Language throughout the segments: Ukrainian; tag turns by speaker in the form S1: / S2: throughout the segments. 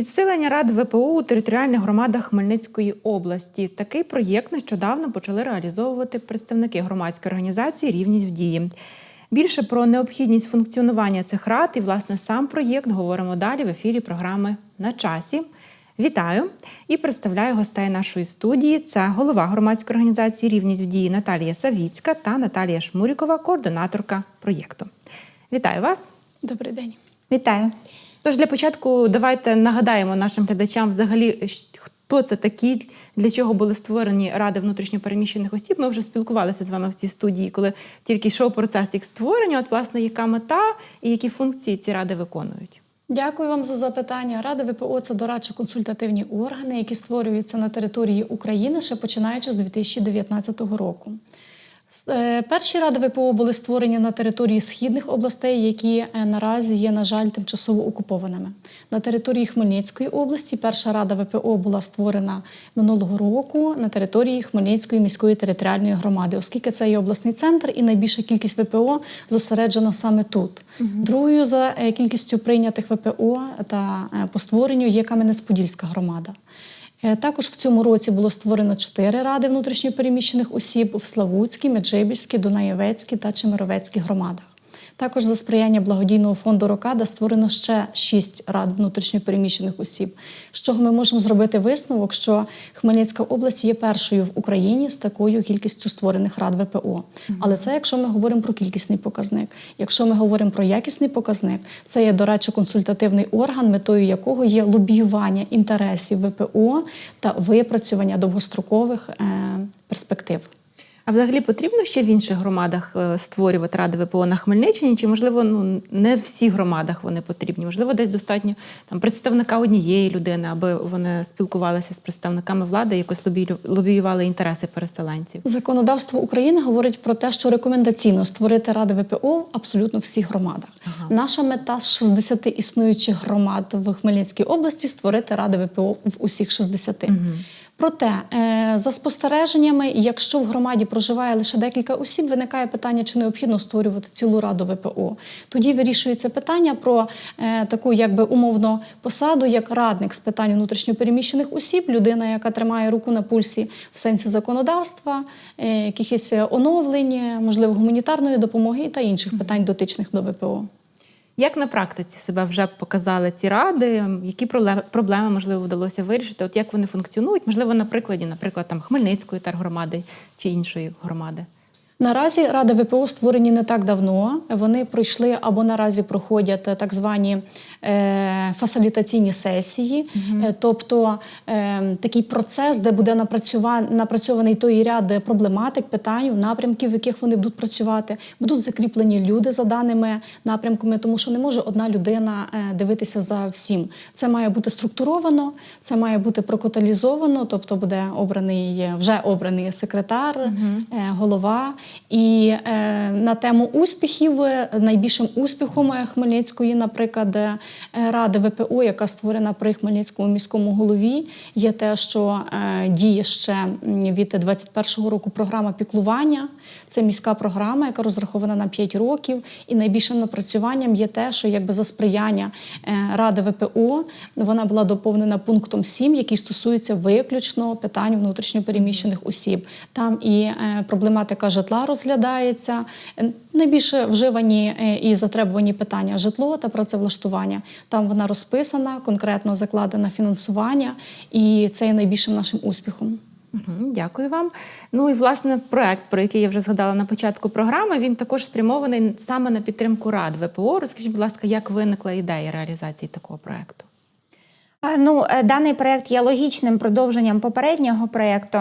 S1: Підсилення рад ВПО у територіальних громадах Хмельницької області. Такий проєкт нещодавно почали реалізовувати представники громадської організації Рівність в дії. Більше про необхідність функціонування цих рад і власне сам проєкт говоримо далі в ефірі програми на часі. Вітаю і представляю гостей нашої студії. Це голова громадської організації Рівність в дії Наталія Савіцька та Наталія Шмурікова, координаторка проєкту. Вітаю вас!
S2: Добрий день.
S3: Вітаю.
S1: Тож для початку давайте нагадаємо нашим глядачам взагалі, хто це такі, для чого були створені ради внутрішньопереміщених осіб. Ми вже спілкувалися з вами в цій студії, коли тільки йшов процес їх створення. От, власне, яка мета і які функції ці ради виконують.
S2: Дякую вам за запитання. Ради ВПО це дорадчо-консультативні органи, які створюються на території України ще починаючи з 2019 року. Е, Перші ради ВПО були створені на території східних областей, які е, наразі є, на жаль, тимчасово окупованими. На території Хмельницької області перша рада ВПО була створена минулого року на території Хмельницької міської територіальної громади, оскільки це є обласний центр і найбільша кількість ВПО зосереджена саме тут. Другою за е, кількістю прийнятих ВПО та по створенню є Кам'янець-Подільська громада. Е, Також в цьому році було створено чотири ради внутрішньопереміщених осіб в Славутській, Меджибільській, Дунаєвецькій та Чемеровецькій громадах. Також за сприяння благодійного фонду Рокада створено ще шість рад внутрішньопереміщених осіб. З чого ми можемо зробити висновок, що Хмельницька область є першою в Україні з такою кількістю створених рад ВПО. Але це якщо ми говоримо про кількісний показник. Якщо ми говоримо про якісний показник, це є дорадчо-консультативний орган, метою якого є лобіювання інтересів ВПО та випрацювання довгострокових е, перспектив.
S1: А взагалі потрібно ще в інших громадах е, створювати ради ВПО на Хмельниччині? Чи можливо ну не в всіх громадах вони потрібні? Можливо, десь достатньо там представника однієї людини, аби вони спілкувалися з представниками влади, якось лобію- лобіювали інтереси переселенців.
S2: Законодавство України говорить про те, що рекомендаційно створити ради ВПО в абсолютно всіх громадах. Наша мета з 60 існуючих громад в Хмельницькій області створити ради ВПО в усіх 60. Проте, е, за спостереженнями, якщо в громаді проживає лише декілька осіб, виникає питання, чи необхідно створювати цілу раду ВПО. Тоді вирішується питання про е, таку, якби умовно посаду, як радник з питань внутрішньопереміщених осіб, людина, яка тримає руку на пульсі в сенсі законодавства, е, якихось оновлень, можливо, гуманітарної допомоги та інших питань дотичних до ВПО.
S1: Як на практиці себе вже показали ці ради? Які проблеми можливо вдалося вирішити? От як вони функціонують? Можливо, на прикладі, наприклад, там Хмельницької тергромади чи іншої громади.
S2: Наразі ради ВПО створені не так давно. Вони пройшли або наразі проходять е, так звані фасилітаційні сесії, Е, тобто е, такий процес, де буде напрацьований той ряд проблематик, питань, напрямків, в яких вони будуть працювати. Будуть закріплені люди за даними напрямками, тому що не може одна людина е, дивитися за всім. Це має бути структуровано, це має бути прокаталізовано, тобто буде обраний е, вже обраний секретар, е, голова. І е, на тему успіхів е, найбільшим успіхом е, Хмельницької, наприклад, е, ради ВПО, яка створена при Хмельницькому міському голові, є те, що е, діє ще від 21-го року програма піклування. Це міська програма, яка розрахована на 5 років. І найбільшим напрацюванням є те, що якби за сприяння е, Ради ВПО вона була доповнена пунктом 7, який стосується виключно питань внутрішньопереміщених осіб. Там і е, проблематика житла розглядається. Е, Найбільше вживані і затребувані питання житло та працевлаштування. Там вона розписана, конкретно закладено фінансування, і це є найбільшим нашим успіхом.
S1: Дякую вам. Ну і власне проект, про який я вже згадала на початку програми, він також спрямований саме на підтримку рад ВПО. Розкажіть, будь ласка, як виникла ідея реалізації такого проекту?
S3: Ну, е, даний проект є логічним продовженням попереднього проекту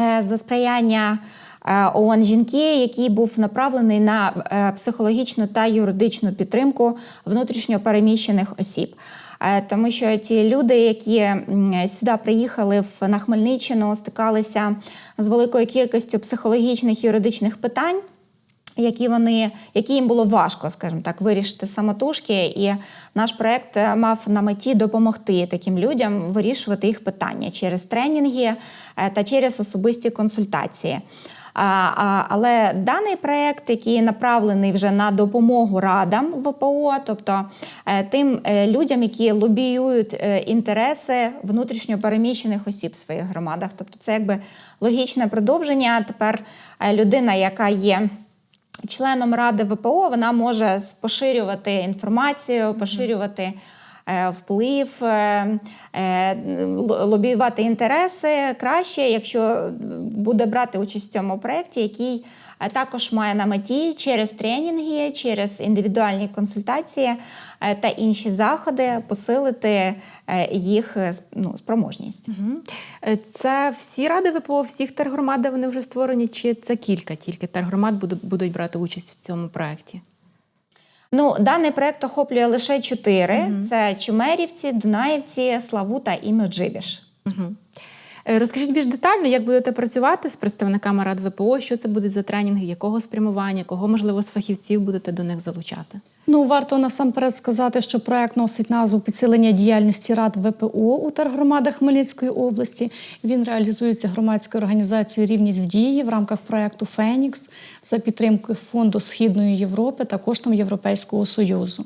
S3: е, за сприяння е, ООН жінки, який був направлений на психологічну та юридичну підтримку внутрішньо переміщених осіб. Е, Тому що ті люди, які сюди приїхали на Хмельниччину, стикалися з великою кількістю психологічних і юридичних питань які вони, які їм було важко, скажімо так, вирішити самотужки. І наш проект е, мав на меті допомогти таким людям вирішувати їх питання через тренінги е, та через особисті консультації. Але даний проект, який направлений вже на допомогу радам ВПО, тобто е, тим е, людям, які лобіюють е, інтереси внутрішньо переміщених осіб в своїх громадах. Тобто, це якби логічне продовження. Тепер людина, яка є. Членом ради ВПО вона може поширювати інформацію, поширювати вплив, е, е, лобіювати інтереси краще, якщо буде брати участь в цьому проєкті, який е, також має на меті через тренінги, через індивідуальні консультації е, та інші заходи посилити е, їх е, ну, спроможність.
S1: Е, Це всі ради ВПО, всіх тергромад, де вони вже створені, чи це кілька тільки тергромад будуть брати участь в цьому проєкті?
S3: Ну, даний проект охоплює лише чотири: це Чумерівці, Дунаївці, Славута і Меджибіж.
S1: Угу. Розкажіть більш детально, як будете працювати з представниками рад ВПО, що це будуть за тренінги, якого спрямування, кого, можливо, з фахівців будете до них залучати?
S2: Ну, варто насамперед сказати, що проект носить назву підсилення діяльності рад ВПО у тергромадах Хмельницької області. Він реалізується громадською організацією Рівність в дії в рамках проекту Фенікс за підтримки фонду Східної Європи та коштом Європейського союзу.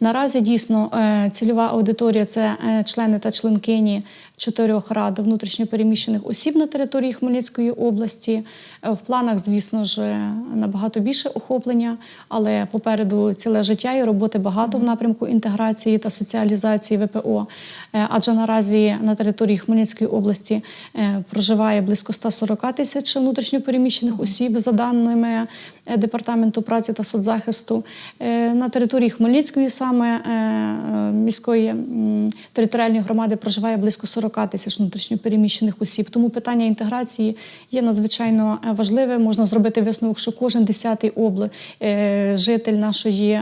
S2: Наразі дійсно е, цільова аудиторія це е, члени та членкині чотирьох рад внутрішньопереміщених осіб на території Хмельницької області. Е, В планах, звісно ж, набагато більше охоплення, але попереду ціле життя і роботи багато в напрямку інтеграції та соціалізації ВПО. Адже наразі на території Хмельницької області проживає близько 140 тисяч внутрішньопереміщених осіб за даними е, департаменту праці та соцзахисту. Е, На території Хмельницької саме е, міської територіальної громади проживає близько 40 тисяч внутрішньопереміщених осіб. Тому питання інтеграції є надзвичайно важливе. Можна зробити висновок, що кожен десятий обла... е, житель нашої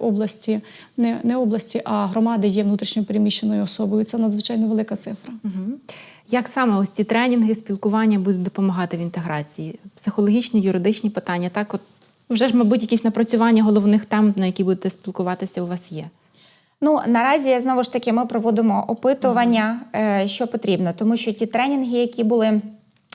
S2: області, не області, а громади є внутрішньопереміщеною особою. Це надзвичайно велика цифра.
S1: Угу. Як саме ось ці тренінги, спілкування будуть допомагати в інтеграції? Психологічні, юридичні питання, так от вже ж, мабуть, якісь напрацювання головних тем, на які будете спілкуватися, у вас є.
S3: Ну наразі знову ж таки ми проводимо опитування, е, що потрібно, тому що ті тренінги, які були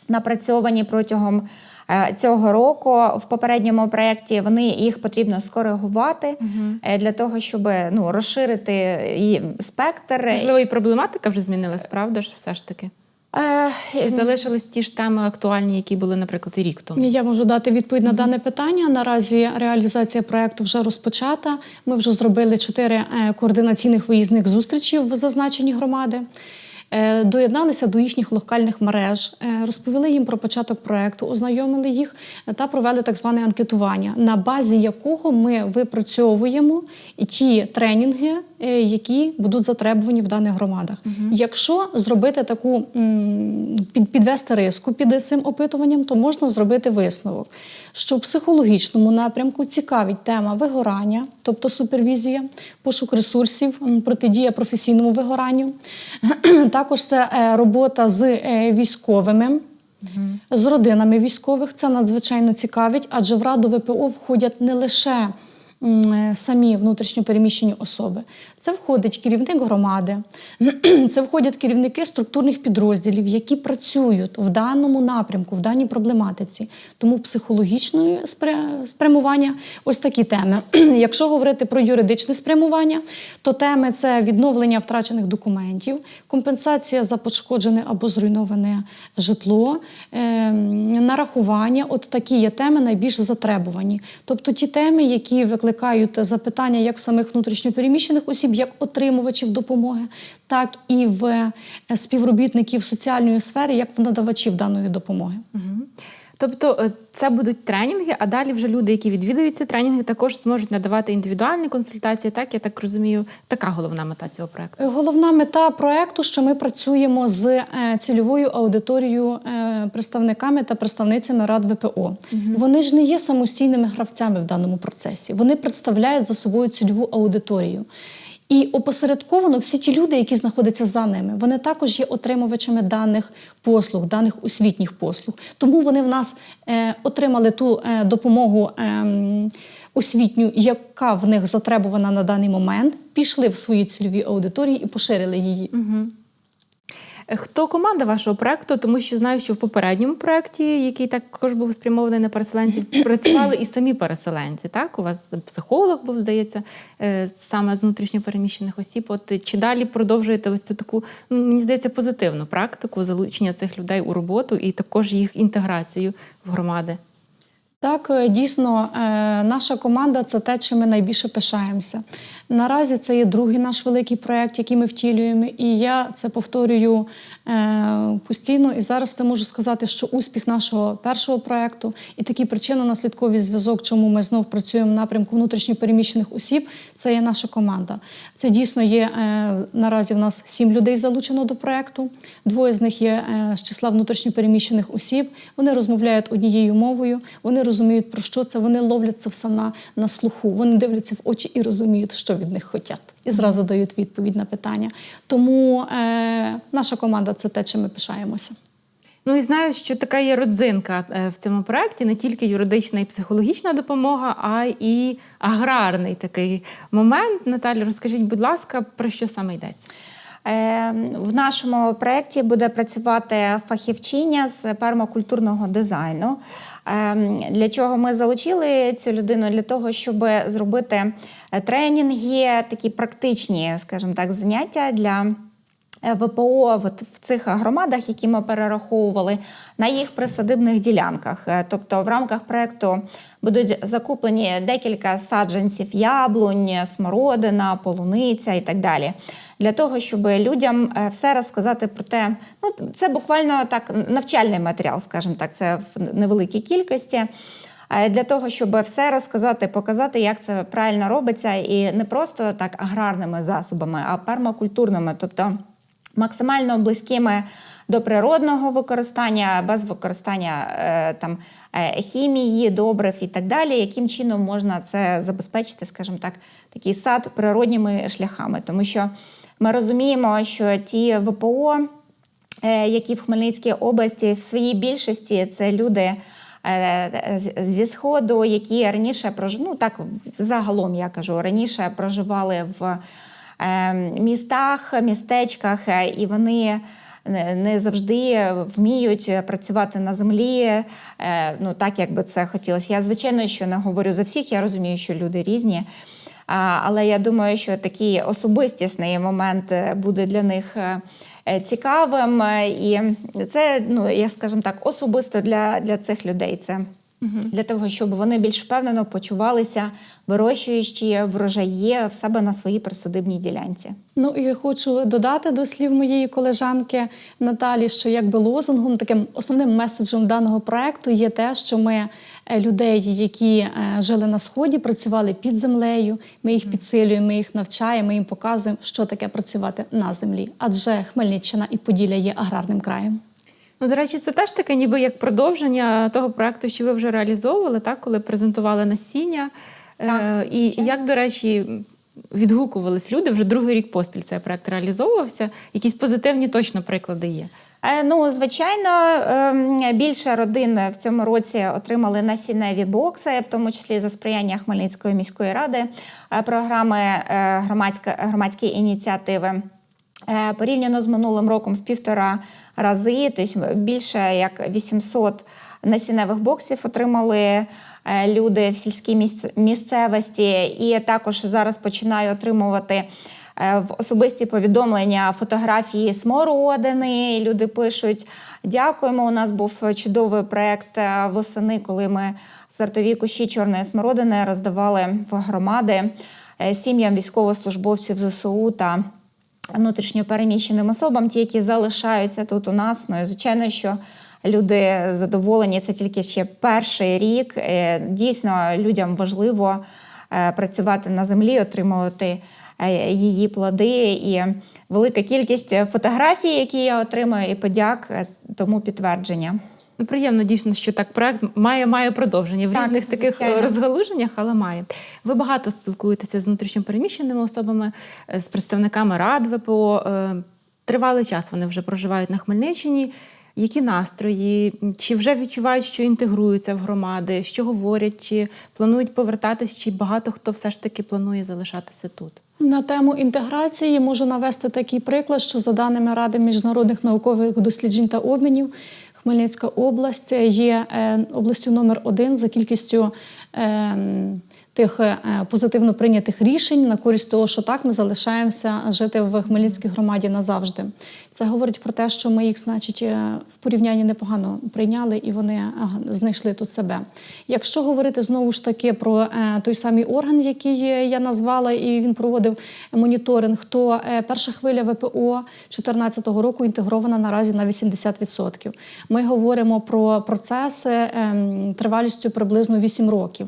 S3: напрацьовані протягом е, цього року в попередньому проєкті, вони їх потрібно скоригувати е, для того, щоб ну розширити і спектр.
S1: Можливо, і проблематика вже змінилась, правда ж, все ж таки?
S3: Е,
S1: Чи залишились ті ж теми актуальні, які були, наприклад, і рік тому?
S2: Я можу дати відповідь на дане питання. Наразі реалізація проекту вже розпочата. Ми вже зробили чотири е, координаційних виїзних зустрічі в зазначені громади. Е, Доєдналися до їхніх локальних мереж, е, розповіли їм про початок проекту, ознайомили їх та провели так зване анкетування, на базі якого ми випрацьовуємо ті тренінги, е, які будуть затребувані в даних громадах. Якщо зробити таку підвести риску під цим опитуванням, то можна зробити висновок, що в психологічному напрямку цікавить тема вигорання, тобто супервізія, пошук ресурсів, протидія професійному вигоранню. Також це е, робота з е, військовими. З родинами військових це надзвичайно цікавить, адже в раду ВПО входять не лише самі внутрішньопереміщені особи. Це входить керівник громади, це входять керівники структурних підрозділів, які працюють в даному напрямку, в даній проблематиці. Тому психологічне спрямування ось такі теми. Якщо говорити про юридичне спрямування, то теми це відновлення втрачених документів, компенсація за пошкоджене або зруйноване житло, ем, нарахування. От такі є теми найбільш затребувані. Тобто ті теми, які викликають запитання як в самих внутрішньопереміщених осіб, як отримувачів допомоги, так і в е, співробітників соціальної сфери, як в надавачів даної допомоги.
S1: Мгм. Тобто е, це будуть тренінги, а далі вже люди, які відвідують ці тренінги, також зможуть надавати індивідуальні консультації. Так, я так розумію, така головна мета цього проекту.
S2: Головна мета проекту, що ми працюємо з е, цільовою аудиторією, е, представниками та представницями рад ВПО. Вони ж не є самостійними гравцями в даному процесі. Вони представляють за собою цільову аудиторію. І опосередковано всі ті люди, які знаходяться за ними, вони також є отримувачами даних послуг, даних освітніх послуг. Тому вони в нас е, отримали ту е, допомогу. е, освітню, яка в них затребувана на даний момент, пішли в свої цільові аудиторії і поширили її.
S1: Е, Хто команда вашого проекту? Тому що знаю, що в попередньому проєкті, який також був спрямований на переселенців, працювали і самі переселенці. Так, у вас психолог був, здається, е, саме з внутрішньопереміщених осіб. От чи далі продовжуєте ось цю таку, ну мені здається, позитивну практику залучення цих людей у роботу і також їх інтеграцію в громади?
S2: Так, е, дійсно, е, наша команда це те, чим ми найбільше пишаємося. Наразі це є другий наш великий проєкт, який ми втілюємо, і я це повторюю е, постійно. І зараз це можу сказати, що успіх нашого першого проєкту і такий причинно-наслідковий зв'язок, чому ми знов працюємо в напрямку внутрішньопереміщених осіб, це є наша команда. Це дійсно є е, наразі. В нас сім людей залучено до проєкту. Двоє з них є е, з числа внутрішньопереміщених осіб. Вони розмовляють однією мовою, вони розуміють про що це, вони ловлять це все на, на слуху, вони дивляться в очі і розуміють, що від них хочуть, і зразу дають відповідь на питання. Тому е, наша команда це те, чим ми пишаємося.
S1: Ну і знаю, що така є родзинка е, в цьому проєкті, не тільки юридична і психологічна допомога, а і аграрний такий момент. Наталі, розкажіть, будь ласка, про що саме йдеться?
S3: Е, В нашому проєкті буде працювати фахівчиня з пермакультурного дизайну. Е, Для чого ми залучили цю людину? Для того, щоб зробити е, тренінги, такі практичні, скажімо так, заняття для. Е, ВПО от в цих громадах, які ми перераховували, на їх присадибних ділянках. Е, Тобто в рамках проекту будуть закуплені декілька саджанців яблунь, смородина, полуниця і так далі. Для того, щоб людям е, все розказати про те, ну це буквально так навчальний матеріал, скажімо так, це в невеликій кількості. Для того, щоб все розказати, показати, як це правильно робиться, і не просто так аграрними засобами, а пермакультурними, тобто максимально близькими до природного використання, без використання е, там, е, хімії, добрив і так далі, яким чином можна це забезпечити, скажімо так, такий сад природніми шляхами. Тому що ми розуміємо, що ті ВПО, е, які в Хмельницькій області в своїй більшості це люди. Зі сходу, які раніше проживали, ну так загалом я кажу, раніше проживали в містах, містечках, е, і вони не завжди вміють працювати на землі, е, ну так як би це хотілося. Я звичайно що не говорю за всіх, я розумію, що люди різні. Але я думаю, що такий особистісний момент е, буде для них е, е, цікавим. е, І це, ну я скажімо так, особисто для, для цих людей. Це для того, щоб вони більш впевнено почувалися, вирощуючи врожаї в себе на своїй присадибній ділянці.
S2: Ну і хочу додати до слів моєї колежанки Наталі, що якби лозунгом, таким основним меседжем даного проекту є те, що ми е, людей, які е, жили на сході, працювали під землею. Ми їх підсилюємо, ми їх навчаємо, ми їм показуємо, що таке працювати на землі. Адже Хмельниччина і Поділля є аграрним краєм.
S1: Ну, до речі, це теж таке, ніби як продовження того проекту, що ви вже реалізовували, так, коли презентували насіння.
S3: Так,
S1: Е, і як, до речі, відгукувались люди вже другий рік поспіль цей проект реалізовувався. Якісь позитивні точно приклади є.
S3: Е, Ну, звичайно, ем, більше родин в цьому році отримали насінневі бокси, в тому числі за сприяння Хмельницької міської ради, е, програми громадська, громадські ініціативи. Порівняно з минулим роком в півтора рази, тобто більше як 800 насінневих боксів отримали е, люди в сільській місцевості, і також зараз починаю отримувати е, в особисті повідомлення фотографії смородини. Люди пишуть: дякуємо. У нас був чудовий проект е, восени, коли ми сортові кущі чорної смородини роздавали в громади сім'ям військовослужбовців ЗСУ та внутрішньо переміщеним особам, ті, які залишаються тут у нас. Ну і звичайно, що люди задоволені. Це тільки ще перший рік. Е, Дійсно, людям важливо е, працювати на землі, отримувати е, її плоди. І велика кількість фотографій, які я отримую, і подяк тому підтвердження.
S1: Ну, приємно дійсно, що так проект має, має продовження в
S3: Так,
S1: різних таких
S3: звичайно.
S1: розгалуженнях, але має. Ви багато спілкуєтеся з внутрішньопереміщеними особами, е, з представниками рад ВПО. Е, Тривалий час вони вже проживають на Хмельниччині. Які настрої? Чи вже відчувають, що інтегруються в громади? Що говорять? Чи планують повертатись? Чи багато хто все ж таки планує залишатися тут?
S2: На тему інтеграції можу навести такий приклад, що за даними Ради міжнародних наукових досліджень та обмінів, Хмельницька область є е, областю номер один за кількістю е, тих е, позитивно прийнятих рішень на користь того, що так ми залишаємося жити в Хмельницькій громаді назавжди. Це говорить про те, що ми їх, значить, е, в порівнянні непогано прийняли і вони знайшли тут себе. Якщо говорити знову ж таки про е, той самий орган, який я назвала, і він проводив моніторинг, то е, перша хвиля ВПО 2014 року інтегрована наразі на 80%. Ми говоримо про процеси ем, тривалістю приблизно 8 років.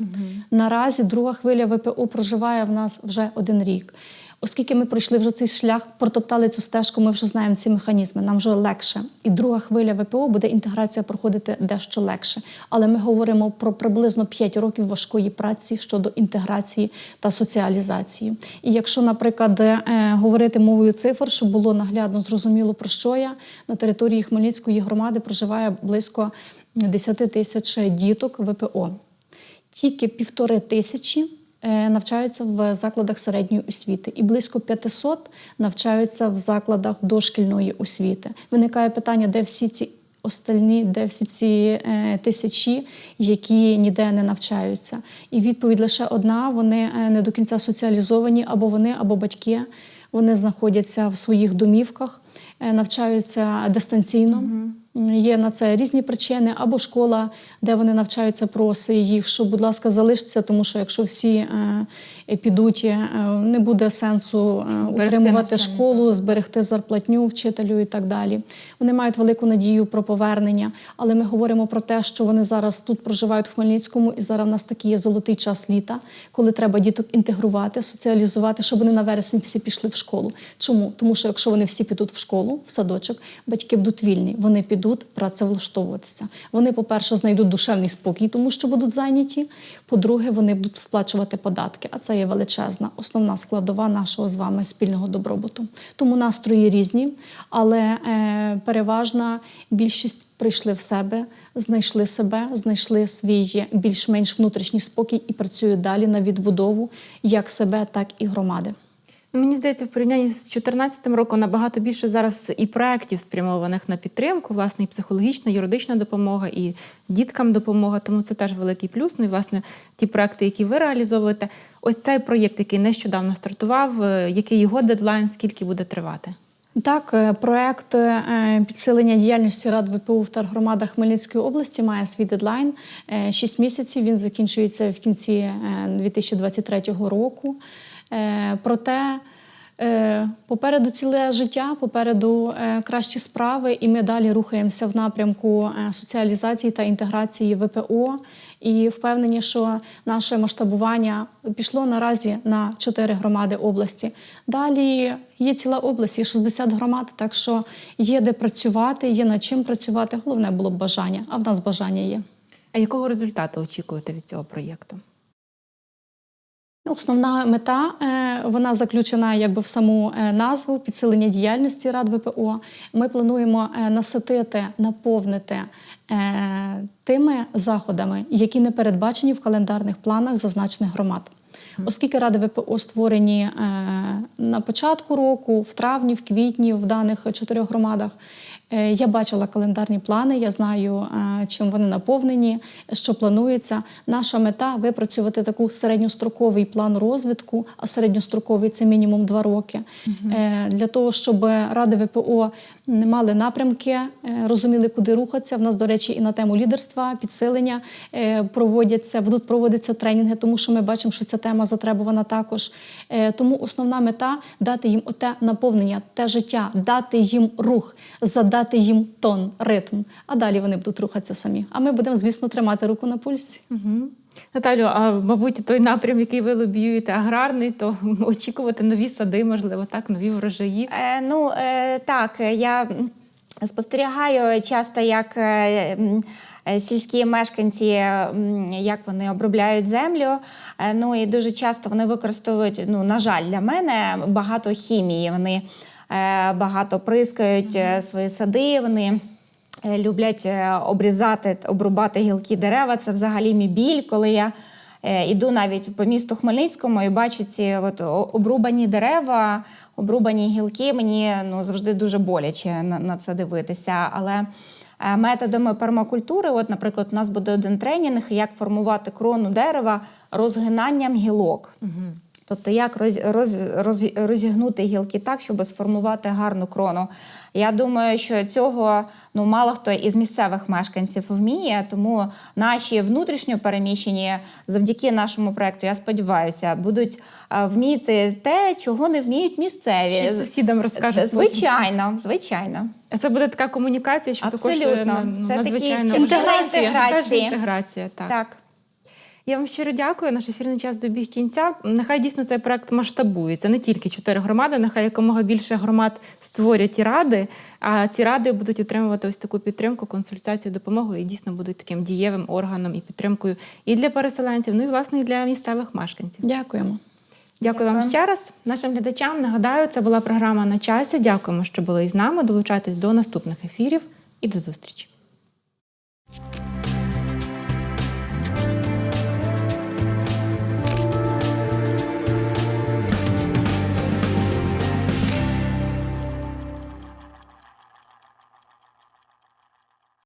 S2: Наразі друга хвиля ВПО проживає в нас вже один рік. Оскільки ми пройшли вже цей шлях, протоптали цю стежку, ми вже знаємо ці механізми, нам вже легше. І друга хвиля ВПО буде інтеграція проходити дещо легше. Але ми говоримо про приблизно 5 років важкої праці щодо інтеграції та соціалізації. І якщо, наприклад, е, говорити мовою цифр, щоб було наглядно зрозуміло про що я на території Хмельницької громади проживає близько 10 тисяч діток ВПО. Тільки півтори тисячі навчаються в закладах середньої освіти, і близько 500 навчаються в закладах дошкільної освіти. Виникає питання, де всі ці остальні, де всі ці е, тисячі, які ніде не навчаються. І відповідь лише одна: вони е, не до кінця соціалізовані, або вони, або батьки. Вони знаходяться в своїх домівках, е, навчаються дистанційно. Є на це різні причини, або школа, де вони навчаються, просить їх, що, будь ласка, залишиться, тому що якщо всі е, підуть, е, не буде сенсу е, утримувати школу, зберегти зарплатню вчителю і так далі. Вони мають велику надію про повернення, але ми говоримо про те, що вони зараз тут проживають в Хмельницькому, і зараз в нас такий є золотий час літа, коли треба діток інтегрувати, соціалізувати, щоб вони на вересень всі пішли в школу. Чому? Тому що якщо вони всі підуть в школу, в садочок, батьки будуть вільні, вони підуть працевлаштовуватися. Вони, по-перше, знайдуть душевний спокій, тому що будуть зайняті. По-друге, вони будуть сплачувати податки, а це є величезна основна складова нашого з вами спільного добробуту. Тому настрої різні, але е, переважна більшість прийшли в себе, знайшли себе, знайшли свій більш-менш внутрішній спокій і працюють далі на відбудову як себе, так і громади.
S1: Мені здається, в порівнянні з 2014 роком набагато більше зараз і проєктів спрямованих на підтримку, власне, і психологічна, юридична допомога, і діткам допомога. Тому це теж великий плюс. Ну і власне ті проекти, які ви реалізовуєте. Ось цей проєкт, який нещодавно стартував, е, який його дедлайн, скільки буде тривати?
S2: Так, е, проект е, підсилення діяльності рад ВПУ в тергромадах Хмельницької області має свій дедлайн. Шість місяців він закінчується в кінці е, 2023 року. Е, Проте е, попереду ціле життя, попереду е, кращі справи, і ми далі рухаємося в напрямку соціалізації та інтеграції ВПО. І впевнені, що наше масштабування пішло наразі на чотири громади області. Далі є ціла область, є 60 громад, так що є де працювати, є над чим працювати. Головне було б бажання, а в нас бажання є.
S1: А якого результату очікуєте від цього проєкту?
S2: Основна мета е, вона заключена якби в саму е, назву підсилення діяльності рад ВПО. Ми плануємо е, наситити, наповнити тими заходами, які не передбачені в календарних планах зазначених громад. Оскільки ради ВПО створені на початку року, в травні, в квітні, в даних чотирьох громадах. Е, Я бачила календарні плани, я знаю, е, чим вони наповнені, що планується. Наша мета випрацювати таку середньостроковий план розвитку, а середньостроковий це мінімум два роки. Е, Для того, щоб ради ВПО мали напрямки, розуміли, куди рухатися. В нас, до речі, і на тему лідерства, підсилення проводяться, будуть проводитися тренінги, тому що ми бачимо, що ця тема затребувана також. Тому основна мета дати їм оте наповнення, те життя, дати їм рух, задати їм тон, ритм. А далі вони будуть рухатися самі. А ми будемо, звісно, тримати руку на пульсі.
S1: Угу. Наталю, а мабуть, той напрям, який ви лобіюєте, аграрний, то очікувати нові сади, можливо, так, нові врожаї.
S3: Е, ну е, так, я спостерігаю часто, як е, е, сільські мешканці, як вони обробляють землю. Е, Ну і дуже часто вони використовують, ну на жаль, для мене багато хімії. Вони е, багато прискають е, свої сади. Вони е, люблять е, обрізати, обрубати гілки дерева. Це взагалі мій біль, коли я е, іду навіть по місту Хмельницькому і бачу ці от обрубані дерева, обрубані гілки. Мені ну, завжди дуже боляче на, на це дивитися. Але е, методами пермакультури, от, наприклад, у нас буде один тренінг, як формувати крону дерева розгинанням гілок. Тобто, як роз, роз, роз, розігнути гілки так, щоб сформувати гарну крону. Я думаю, що цього ну мало хто із місцевих мешканців вміє, тому наші внутрішньо переміщені завдяки нашому проекту, я сподіваюся, будуть вміти те, чого не вміють місцеві.
S1: Ще сусідам розкажуть.
S3: Звичайно, звичайно.
S1: Це буде така комунікація, що також
S3: Абсолютно.
S1: е, ну,
S3: Це
S1: надзвичайно
S3: частина
S1: інтеграція. Інтеграція. Так.
S3: Так.
S1: Я вам щиро дякую. Наш ефірний час добіг кінця. Нехай дійсно цей проект масштабується. Не тільки чотири громади, нехай якомога більше громад створять ті ради, а ці ради будуть отримувати ось таку підтримку, консультацію, допомогу і дійсно будуть таким дієвим органом і підтримкою і для переселенців, ну і власне і для місцевих мешканців.
S2: Дякуємо.
S1: Дякую вам ще раз. Нашим глядачам нагадаю, це була програма на часі. Дякуємо, що були із нами. Долучайтесь до наступних ефірів і до зустрічі.